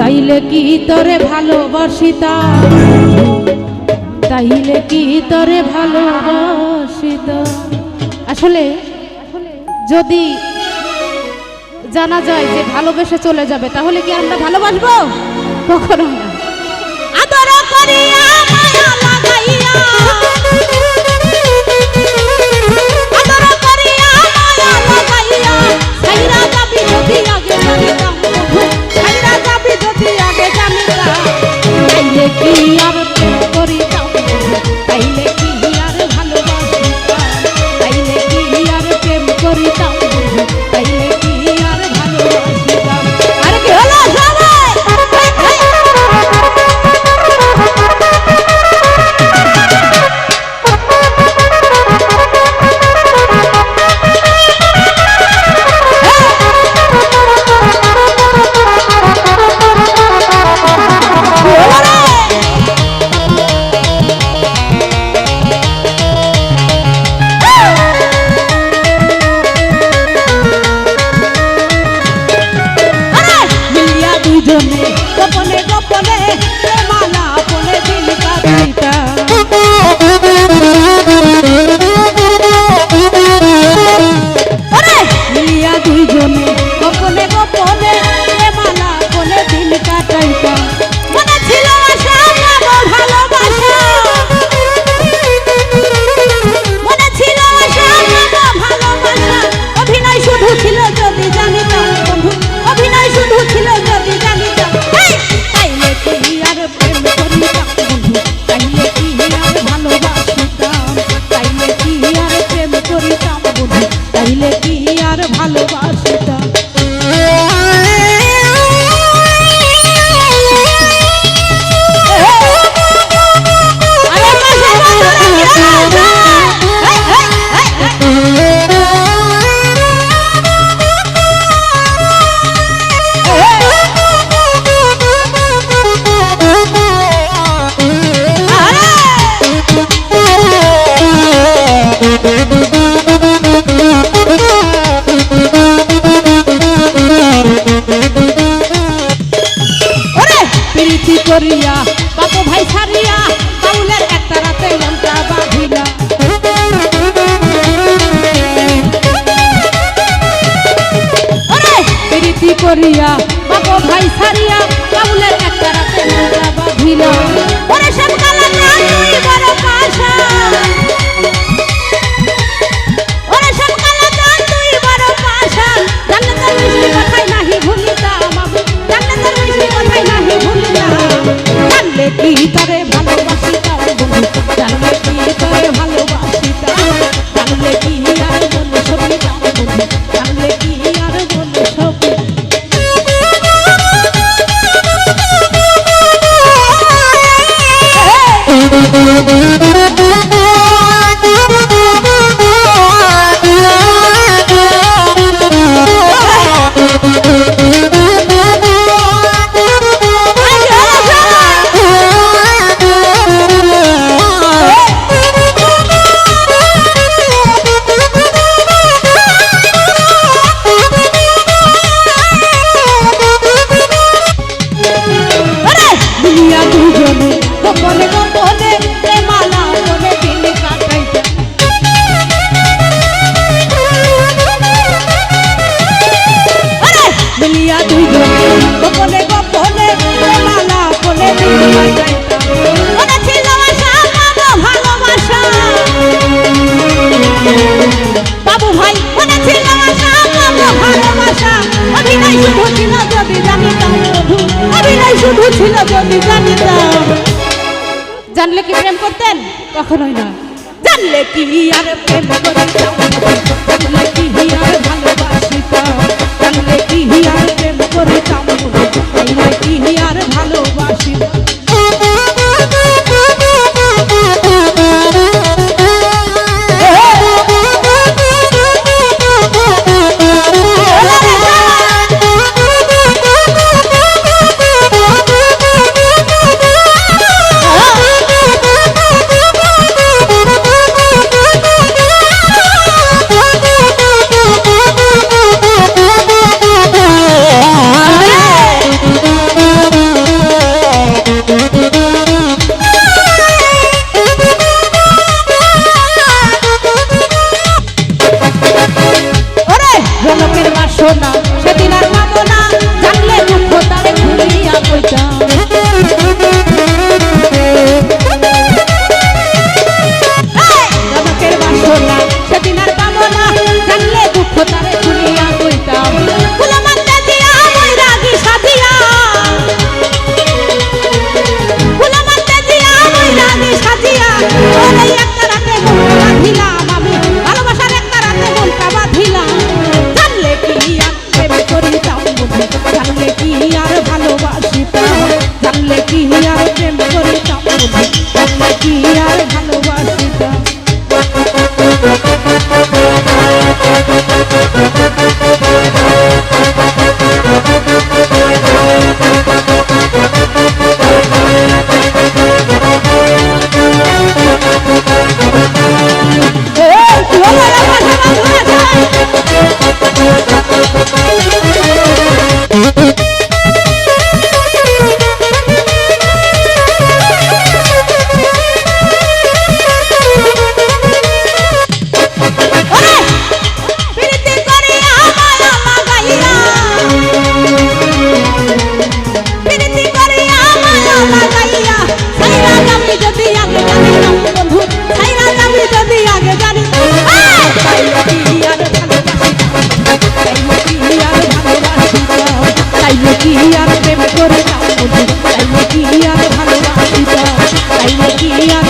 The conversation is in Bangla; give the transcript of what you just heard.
তাইলে কি তরে ভালোবাসিতা তাইলে কি তরে ভালোবাসিত আসলে, যদি জানা যায় যে ভালোবেসে চলে যাবে, তাহলে কি আমরা ভালোবাসবো? কখনো না। আদর করিয়া মায়া লাগাইয়া করিয়া বাপ ভাই সারিয়া বাউলের একটা রাতে আমরা বাঁধিলা প্রীতি করিয়া, বাপ ভাই সারিয়া বাউলের একটা রাতে আমরা বাঁধিলা ওরে, সব কালা তুই বড় পাশা জানলে কি প্রেম করতেন? কখনোই না জানলে কি আর প্রেম করতাম? জানলে কি আর ভালোবাসিতাম? জানলে কি আর প্রেম করতাম? জানলে কি আর ভালোবাসিতাম? তাইলে